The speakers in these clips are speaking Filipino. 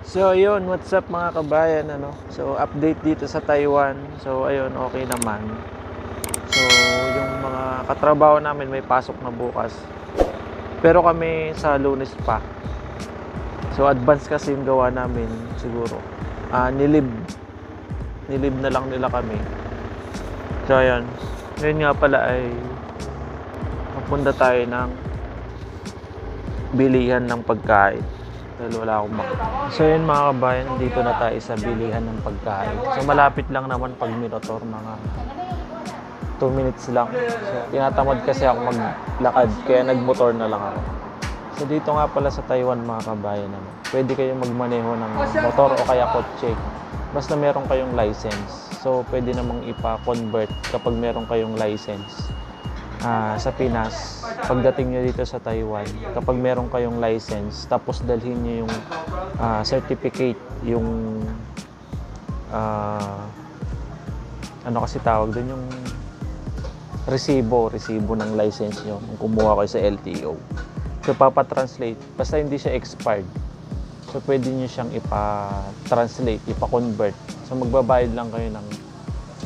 So ayun, what's up mga kabayan ano? So update dito sa Taiwan. So ayun, okay naman. So yung mga katrabaho namin may pasok na bukas. Pero kami sa Lunes pa. So advance kasi yung gawa namin siguro. Ah, nilib. Nilib na lang nila kami. So ayun. Ngayon nga pala ay papunta tayo ng bilihan ng pagkain. Dahil wala akong mak- So yun mga kabayan, dito na tayo sa bilihan ng pagkain. So malapit lang naman pag Minotaur, mga 2 minutes lang. So tinatamad kasi ako maglakad, kaya nagmotor na lang ako. So dito nga pala sa Taiwan mga kabayan, ano, pwede kayong magmaneho ng motor o kaya kotse. Basta meron kayong license. So pwede namang ipa-convert kapag meron kayong license ah, sa Pinas, pagdating nyo dito sa Taiwan, kapag meron kayong license, tapos dalhin nyo yung ah, certificate, yung ah, ano kasi tawag doon, yung resibo, resibo ng license nyo, kung kumuha kayo sa LTO. So, papatranslate, basta hindi siya expired. So, pwede nyo siyang ipa-translate, ipa-convert. So, magbabayad lang kayo ng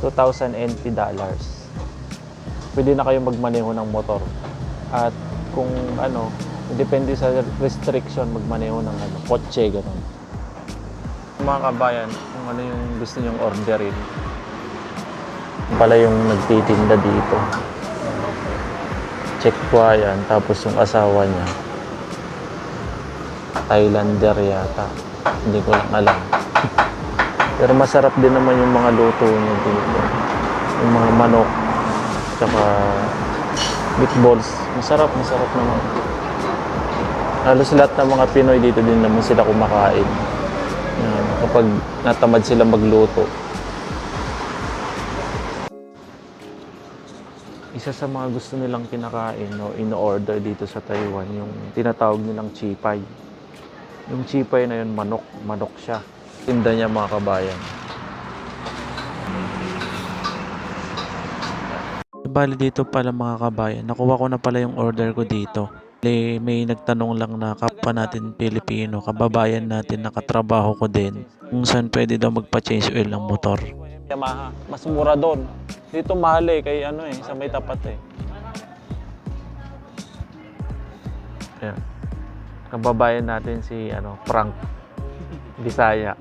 2,000 NT dollars pwede na kayo magmaneho ng motor. At kung ano, depende sa restriction magmaneho ng ano, kotse, ganun. Mga kabayan, kung ano yung gusto nyong orderin. Pala yung nagtitinda dito. Check ko yan, tapos yung asawa niya. Thailander yata. Hindi ko lang alam. Pero masarap din naman yung mga luto niya dito. Yung mga manok, tsaka meatballs. Masarap, masarap naman. Halos lahat ng mga Pinoy dito din naman sila kumakain. Yan, kapag natamad sila magluto. Isa sa mga gusto nilang kinakain o in-order dito sa Taiwan, yung tinatawag nilang chipay. Yung chipay na yun, manok. Manok siya. Tinda niya mga kabayan. Bali dito pala mga kabayan, nakuha ko na pala yung order ko dito. May, nagtanong lang na kapwa natin Pilipino, kababayan natin nakatrabaho ko din, kung saan pwede daw magpa-change oil ng motor. Yamaha, mas mura doon. Dito mahal eh, kay ano eh, sa may tapat eh. Ayan. Kababayan natin si ano, Frank Bisaya,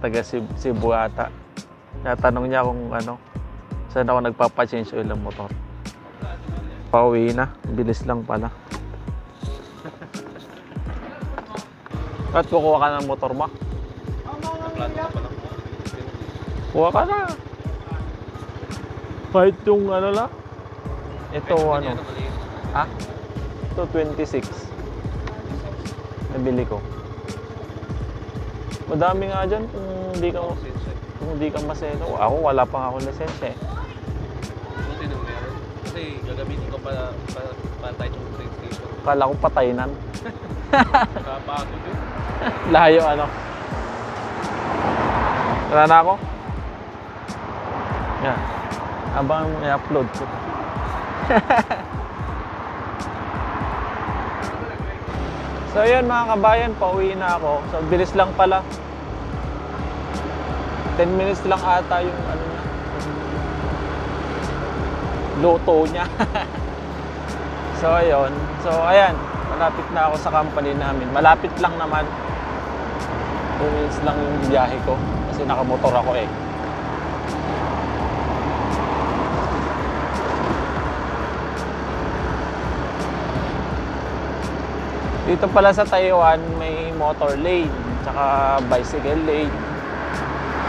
taga Cebu ata. Natanong niya kung ano, saan ako nagpapa-change oil ng motor. Pauwi na, bilis lang pala. At kukuha ka ng motor ba? Kuha ka na. Kahit yung ano lang. Ito ano. Ha? Ito 26. Nabili ko. Madami nga dyan kung hindi ka kung hindi ka maseno. Ako wala pa nga ako lisensya eh. Gagamitin ko pa, pa, pa tayo ng train station. Kala ko patayinan. Kapagod yun. Layo ano. Wala na ako? Yan. Habang i-upload ko. so yun mga kabayan, pauwi na ako. So bilis lang pala. 10 minutes lang ata yung ano niya. Luto niya. so ayun. So ayan, malapit na ako sa company namin. Malapit lang naman. 2 minutes lang yung biyahe ko kasi nakamotor ako eh. Dito pala sa Taiwan may motor lane, tsaka bicycle lane,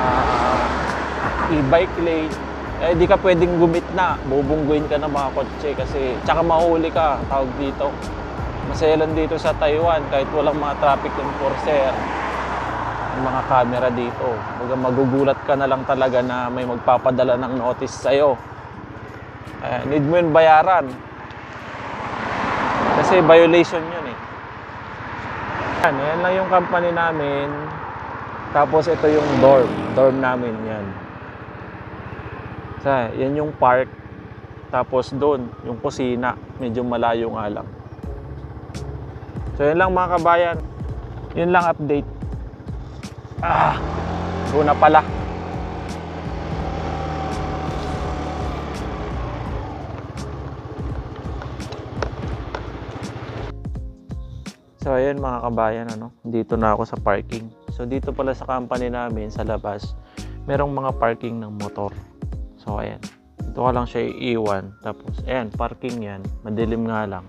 ah, e-bike lane. Eh di ka pwedeng gumit na, bubungguin ka ng mga kotse kasi tsaka mahuli ka, tawag dito. Maselan dito sa Taiwan kahit walang mga traffic enforcer yung mga camera dito. Baga magugulat ka na lang talaga na may magpapadala ng notice sa'yo. Eh, need mo yun bayaran. Kasi violation yun eh. Yan, yan lang yung company namin. Tapos ito yung dorm. Dorm namin yan. Sa, yan yung park. Tapos doon, yung kusina. Medyo malayo nga lang. So yan lang mga kabayan. Yun lang update. Ah! Go na pala. So ayun mga kabayan, ano, dito na ako sa parking. So dito pala sa company namin sa labas, merong mga parking ng motor. So ayan, dito ko lang siya iiwan. Tapos ayan, parking yan, madilim nga lang.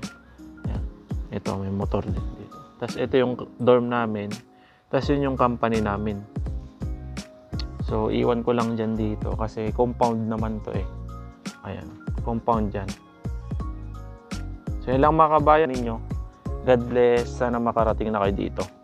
Ayan, ito may motor din dito. Tapos ito yung dorm namin. Tapos yun yung company namin. So iwan ko lang dyan dito kasi compound naman to eh. Ayan, compound dyan. So yun lang mga kabayan ninyo. God bless. Sana makarating na kayo dito.